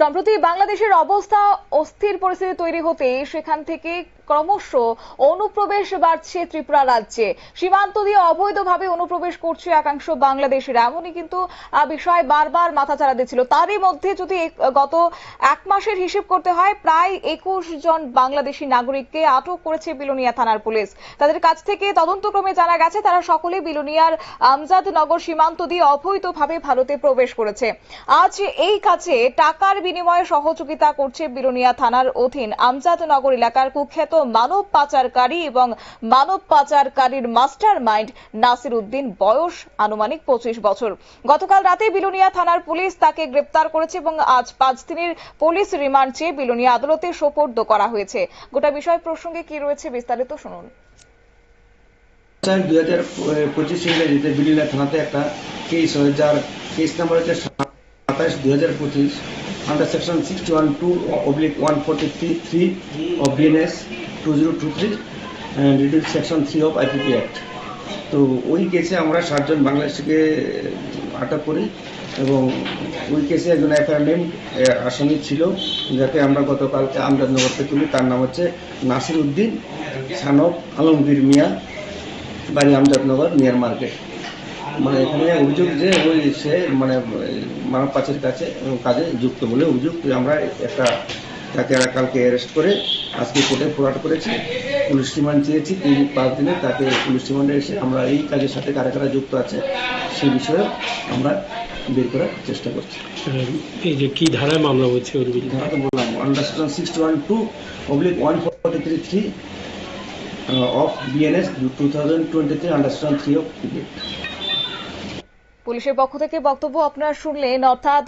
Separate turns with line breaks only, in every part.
সম্প্রতি বাংলাদেশের অবস্থা অস্থির পরিস্থিতি তৈরি হতে সেখান থেকে ক্রমশ অনুপ্রবেশ বাড়ছে ত্রিপুরা রাজ্যে। সীমান্ত দিয়ে অবৈধভাবে অনুপ্রবেশ করছে একাংশ বাংলাদেশের। এমনই কিন্তু বিষয় বারবার মাথা চাড়া দিচ্ছিল। তারই মধ্যে যদি গত এক মাসের হিসেব করতে হয়, প্রায় একুশ জন বাংলাদেশি নাগরিককে আটক করেছে বিলোনিয়া থানার পুলিশ। তাদের কাছ থেকে তদন্তক্রমে জানা গেছে, তারা সকলে বিলোনিয়ার আমজাদনগর সীমান্ত দিয়ে অবৈধভাবে ভারতে প্রবেশ করেছে। আজ এই কাজে টাকার বিনিময়ে সহযোগিতা করছে বিলোনিয়া থানার অধীন আমজাদনগর এলাকার কুখ্যাত মানব পাচারকারী এবং মানব পাচারকারীর মাস্টার মাইন্ড নাসির উদ্দিন, বয়স আনুমানিক পঁচিশ বছর। গতকাল রাতে বিলোনিয়া থানার পুলিশ তাকে গ্রেপ্তার করেছে এবং আজ পাঁচ দিনের পুলিশ রিমান্ড চেয়ে বিলোনিয়া আদালতে সোপর্দ করা হয়েছে। গোটা বিষয় প্রসঙ্গে কি রয়েছে বিস্তারিত শুনুন।
চার হাজার পঁচিশ ইংরেজিতে বিলিনা থানাতে একটা কেস হয় যার কেস নাম্বার হচ্ছে সাতাশ দুই হাজার পঁচিশ। One forty three three of BNS two zero two three reduce section three of IPP act তো ওই কেসে আমরা সাতজন বাংলাদেশিকে আটক করি এবং ওই কেসে একজন এফআইআর নেম আসামি ছিল যাকে আমরা গতকালকে আমজাদনগর থেকে তুলি। তার নাম হচ্ছে নাসির উদ্দিন সানব আলমগীর মিয়া, বাড়ি আমজাদনগর নিয়ার মার্কেট মানে এখানে অভিযোগ যে ওই সে মানে মানব পাচারের কাছে কাজে যুক্ত বলে অভিযোগ আমরা একটা তাকে কালকে অ্যারেস্ট করে আজকে কোর্টে ফোরাট করেছি। পুলিশ রিমান্ড চেয়েছি তিন পাঁচ দিনে তাকে পুলিশ রিমান্ডে এসে আমরা এই কাজের সাথে কারা কারা যুক্ত আছে সেই বিষয়ে আমরা বের করার চেষ্টা করছি।
এই যে কি ধারায় মামলা হচ্ছে ওর বিরুদ্ধে?
ধারা তো বললাম understand sixty one two oblique one forty three three of BNS two thousand twenty three understand three of
পুলিশের পক্ষ থেকে বক্তব্য আপনারা শুনলেন, অর্থাৎ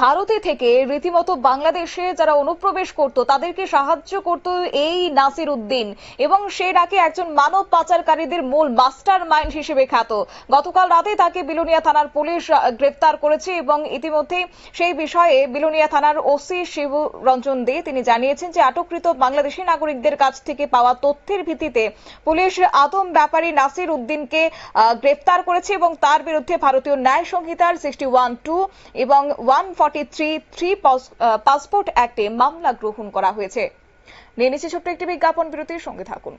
ভারতে থেকে রীতিমতো বাংলাদেশে যারা অনুপ্রবেশ করত, তাদেরকে সাহায্য করত এই নাসির উদ্দিন। এবং সে নাকি একজন মানব পাচারকারীদের মূল মাস্টার মাইন্ড হিসেবে খ্যাত। গতকাল রাতে তাকে বিলোনিয়া থানার পুলিশ গ্রেপ্তার করেছে এবং ইতিমধ্যে সেই বিষয়ে বিলোনিয়া থানার ওসি শিবু রঞ্জন দে তিনি জানিয়েছেন যে, আটককৃত বাংলাদেশি নাগরিকদের কাছ থেকে পাওয়া তথ্যের ভিত্তিতে পুলিশ আতম ব্যাপারী নাসির উদ্দিনকে গ্রেপ্তার করেছে এবং তার বিরুদ্ধে ভারতীয় ন্যায় সংহিতার সিক্সটি ওয়ান টু এবং one forty three three passport অ্যাক্টে মামলা গ্রহণ করা হয়েছে। নিয়ে নিচ্ছে ছোট্ট একটি বিজ্ঞাপন, বিরতির সঙ্গে থাকুন।